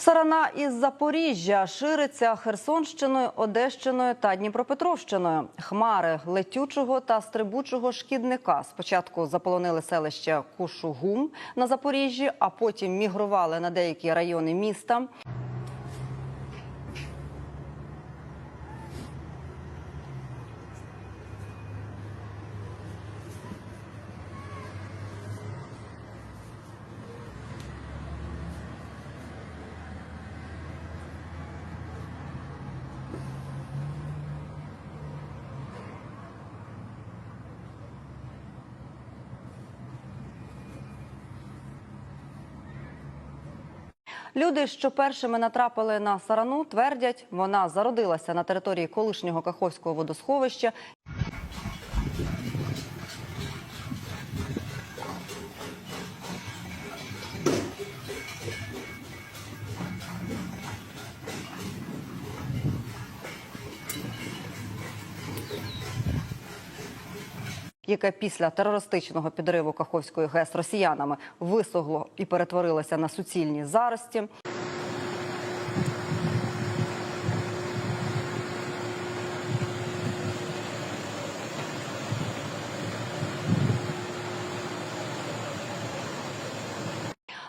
Сарана із Запоріжжя шириться Херсонщиною, Одещиною та Дніпропетровщиною. Хмари летючого та стрибучого шкідника спочатку заполонили селище Кушугум на Запоріжжі, а потім мігрували на деякі райони міста. Люди, що першими натрапили на сарану, твердять, вона зародилася на території колишнього Каховського водосховища яке після терористичного підриву Каховської ГЕС росіянами висогло і перетворилося на суцільні зарості.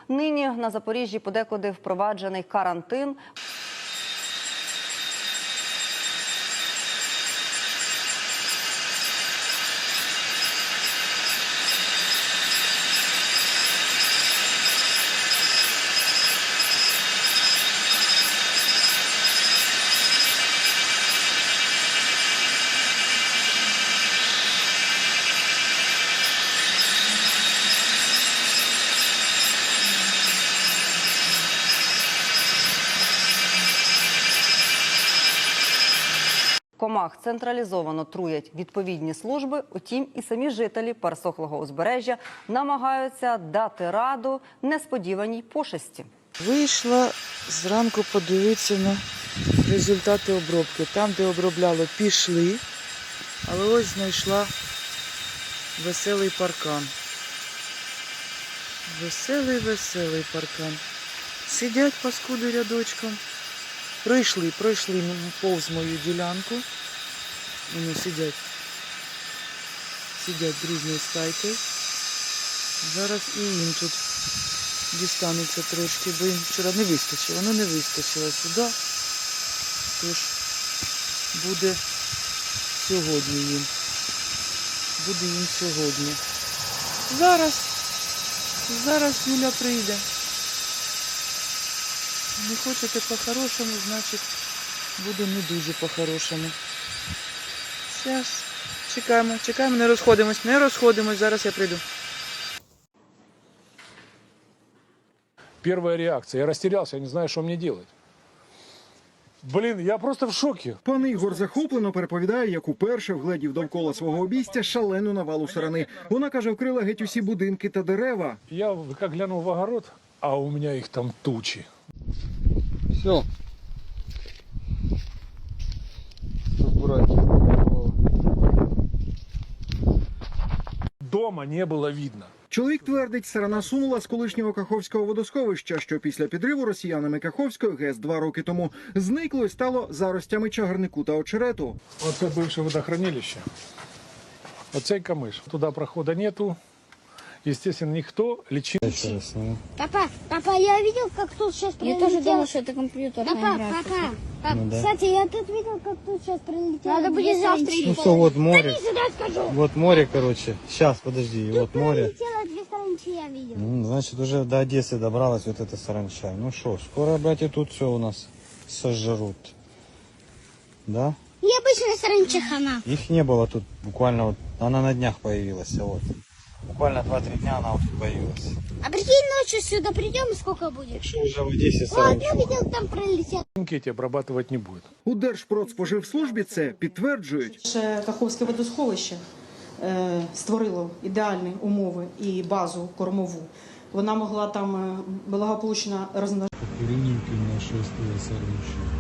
Нині на Запоріжжі подекуди впроваджений карантин. Комах централізовано труять відповідні служби. Утім, і самі жителі пересохлого узбережжя намагаються дати раду несподіваній пошесті. Вийшла зранку подивитися на результати обробки. Там, де обробляли, пішли, але ось знайшла веселий паркан. Веселий, веселий паркан. Сидять паскуди рядочком. Прийшли, пройшли повз мою ділянку. Вони сидять. Сидять дружною стайкою. Зараз і їм тут дістанеться трошки, бо їм вчора не вистачило. Ну не вистачило сюди. Тож буде сьогодні їм. Буде їм сьогодні. Зараз. Зараз Юля прийде. Не хочете по-хорошому, значить буде не дуже по-хорошому. Зараз. Чекаємо, чекаємо, не розходимось, не розходимось, зараз я прийду. Первая реакция. Я растерялся, я не знаю, что мне делать. Блин, я просто в шоке. Пан Ігор захоплено переповідає, як уперше вгледів довкола свого обійстя шалену навалу сарани. Вона каже, вкрила геть усі будинки та дерева. Я как глянул в огород, а у меня их там тучи. Все. Аккуратнее. Дома не было видно. Чоловік твердить, сарана сунула з колишнього Каховського водосховища, що після підриву росіянами Каховської ГЕС два роки тому зникло і стало заростями чагарнику та очерету. Вот это бывшее водохранилище. Вот цей камыш. Туда прохода нету. Естественно, никто лечить. Папа, папа, я видел, как тут сейчас Я прилетел. тоже думал, что это компьютерная Папа, папа, папа, кстати, я тут видел, как тут сейчас прилетело. Надо будет завтра саранчи. Ну что, вот море. Иди сюда скажу. Вот море, короче. Сейчас, подожди. Вот море. Две саранчи, я видел. М, Значит, уже до Одессы добралась вот эта саранча. Ну что, скоро, и тут все у нас сожрут. Да? Необычная саранча хана. Их не было тут буквально вот, она на днях появилась, вот. Буквально 2-3 дня она вот появилась. А прикинь, ночью сюда придем, и сколько будет? Что уже в Одессе Ладно, видел, там пролетел. эти обрабатывать не будет. У Держпродспоживслужбі це підтверджують. Ще Каховське водосховище е, створило ідеальні умови і базу кормову. Вона могла там е, благополучно розмножити. Коренненькое нашествие саранчи.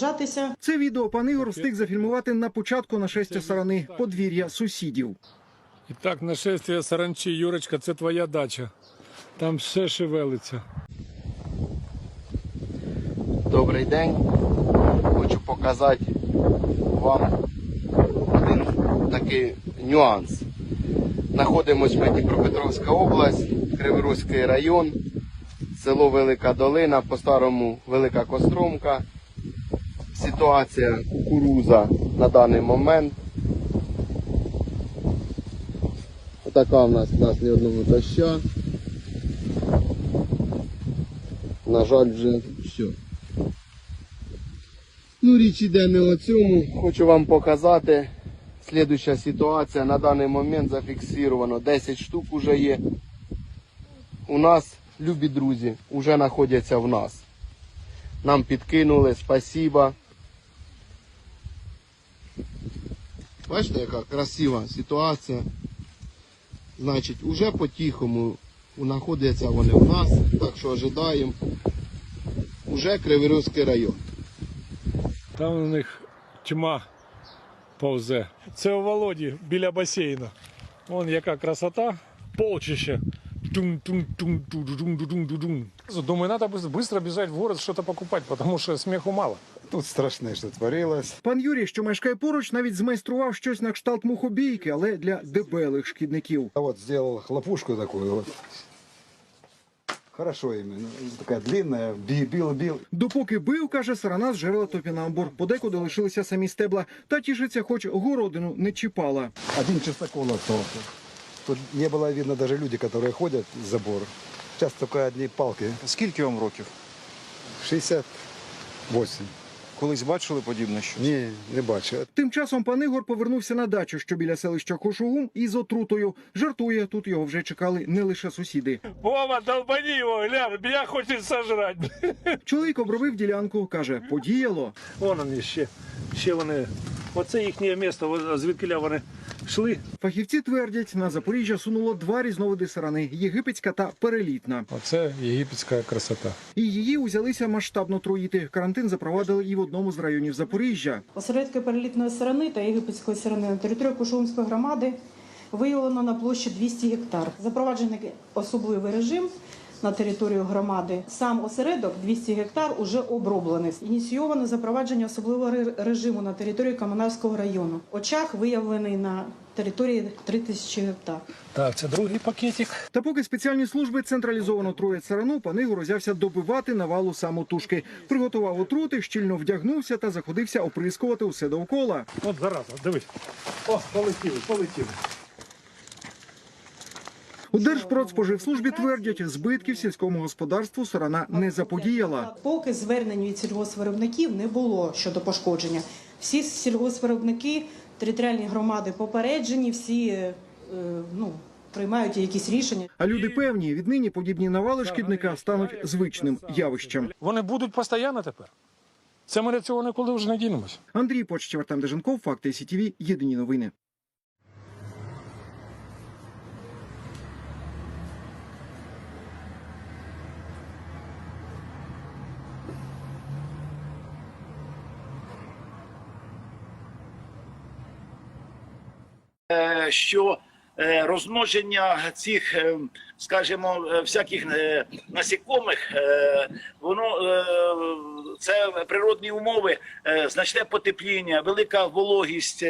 Жатися Це відео пан Ігор встиг зафільмувати на початку нашестя сарани подвір'я сусідів. І так, нашествие саранчі, Юрочка, це твоя дача. Там все шевелиться. Добрий день. Хочу показати вам один такий нюанс. Знаходимось ми Дніпропетровська область, Криворізький район, село Велика Долина, по-старому Велика Костромка. Ситуація кукуруза на даний момент. Отака в нас, у нас ні одного доща. На жаль, вже все. Ну, річ іде не о цьому. Хочу вам показати. Слідуюча ситуація на даний момент зафіксовано. 10 штук уже є. У нас, любі друзі, вже знаходяться в нас. Нам підкинули, спасіба. Бачите, яка красива ситуація. Значить, уже по-тихому знаходяться вони в нас, так що ожидаємо. Уже Криворізький район. Там у них тьма повзе. Це у Володі біля басейну. Вон яка красота, полчище. Думаю, надо быс- быстро бежать в город что-то покупать, потому что смеху мало. Тут страшне, що творилось. Пан Юрій, що мешкає поруч, навіть змайстрував щось на кшталт мухобійки, але для дебелих шкідників. А вот сделал хлопушку такую вот. Хорошо именно. Такая длинная, би- бил, бил. Допоки бив, каже, сарана зжерла топінамбур. Подекуди лишилися самі стебла, та тішиться, хоч городину не чіпала. Один частокол остался. Тут не было видно даже люди, которые ходят с забора. Сейчас только одни палки. Скільки вам років? 68. Колись бачили подібне щось? Ні, не бачив. Тим часом пан Ігор повернувся на дачу, що біля селища Кошугум, із отрутою. Жартує, тут його вже чекали не лише сусіди. Вова, долбані його, глянь, меня хочет сожрати. Чоловік обробив ділянку, каже, подіяло. Вон вони ще, ще вони. Оце їхнє місто, звідки вони йшли. Фахівці твердять, на Запоріжжя сунуло два різновиди сарани єгипетська та перелітна. Оце єгипетська красота. І її узялися масштабно труїти. Карантин запровадили і в одному з районів Запоріжжя. осередки перелітної сирени та єгипетської сирени на території Кушумської громади виявлено на площі 200 гектар. Запроваджений особливий режим на територію громади. Сам осередок 200 гектар уже оброблений. Ініційовано запровадження особливого режиму на території Каменавського району. Очаг виявлений на території 3000 гектар. Так, це другий пакетик. Та поки спеціальні служби централізовано труять сарану, пан Ігор узявся добивати навалу самотужки. Приготував отрути, щільно вдягнувся та заходився оприскувати усе довкола. От зараза, дивись. О, полетіли, полетіли. У Держпродспоживслужбі твердять, збитків сільському господарству сарана не заподіяла. Поки звернень від сільгоспвиробників не було щодо пошкодження. Всі сільгоспвиробники, територіальні громади попереджені, всі е, ну, приймають якісь рішення. А люди певні, віднині подібні навали шкідника стануть звичним явищем. Вони будуть постійно тепер. Це ми від цього ніколи вже не дінемось. Андрій Почтєв, Артем Деженков, Факти СІТВ, Єдині новини. е, що е, розмноження цих, е, скажімо, е, всяких насікомих, воно це природні умови, значне потепління, велика вологість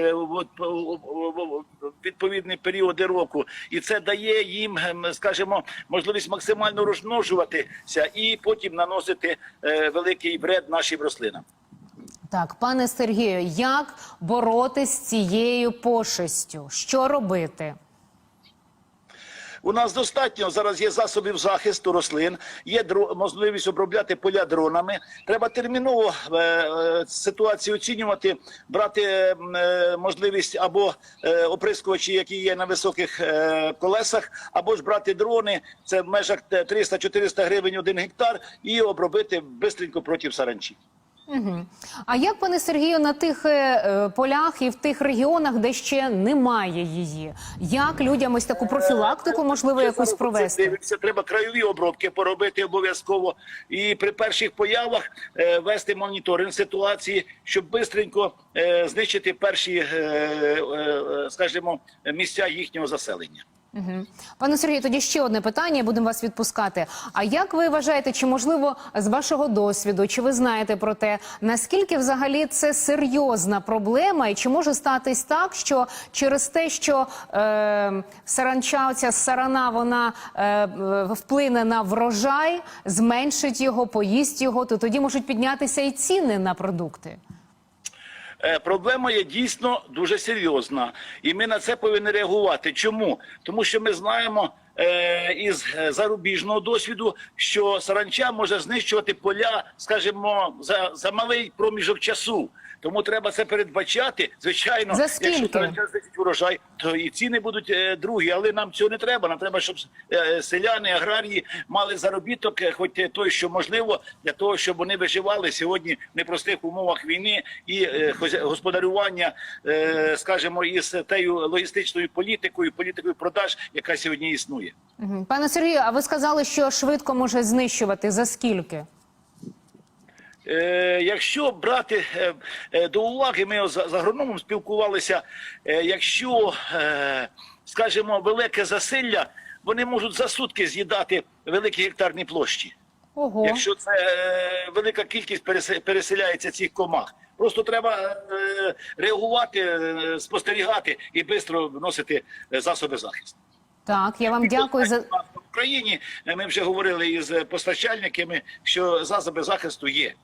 відповідні періоди року, і це дає їм, ем, скажімо, можливість максимально розмножуватися і потім наносити великий вред нашим рослинам. Так, пане Сергію, як боротись з цією пошестю? Що робити? У нас достатньо зараз є засобів захисту рослин, є можливість обробляти поля дронами. Треба терміново е, е, ситуацію оцінювати, брати е, можливість або е, оприскувачі, які є на високих е, колесах, або ж брати дрони. Це в межах е, 300-400 гривень один гектар, і обробити бистренько проти саранчі. Угу. А як, пане Сергію, на тих е, е, полях і в тих регіонах, де ще немає її? Як людям ось таку профілактику можливо якусь провести? Дивиться, треба краєві обробки поробити обов'язково. І при перших появах е, вести моніторинг ситуації, щоб швидко е, знищити перші, е, е, скажімо, місця їхнього заселення. Угу. Пане Сергію, тоді ще одне питання, будемо вас відпускати. А як ви вважаєте, чи можливо з вашого досвіду, чи ви знаєте про те, наскільки взагалі це серйозна проблема, і чи може статись так, що через те, що е, саранча, ця сарана, вона е, вплине на врожай, зменшить його, поїсть його, то тоді можуть піднятися і ціни на продукти? Е, Проблема є дійсно дуже серйозна, і ми на це повинні реагувати. Чому? Тому що ми знаємо е, із е, зарубіжного досвіду, що саранча може знищувати поля, скажімо, за, за малий проміжок часу. Тому треба це передбачати. Звичайно, За якщо саранча знищить урожай, то і ціни будуть е, другі. Але нам цього не треба. Нам треба, щоб е, селяни, аграрії мали заробіток, е, хоч той, що можливо, для того, щоб вони виживали сьогодні в непростих умовах війни і е, господарювання, е, скажімо, із тею логістичною політикою, політикою продаж, яка сьогодні існує. Пане Сергію, а ви сказали, що швидко може знищувати за скільки? Е, якщо брати е, е, до уваги, ми з агрономом спілкувалися. Якщо, скажімо, велике засилля, вони можуть за сутки з'їдати великі гектарні площі. Ого. Якщо це е, велика кількість пересе- переселяється цих комах. Просто треба е, реагувати, е, спостерігати і швидко вносити засоби захисту. Так, я вам дякую за. В Україні ми вже говорили із постачальниками, що засоби захисту є.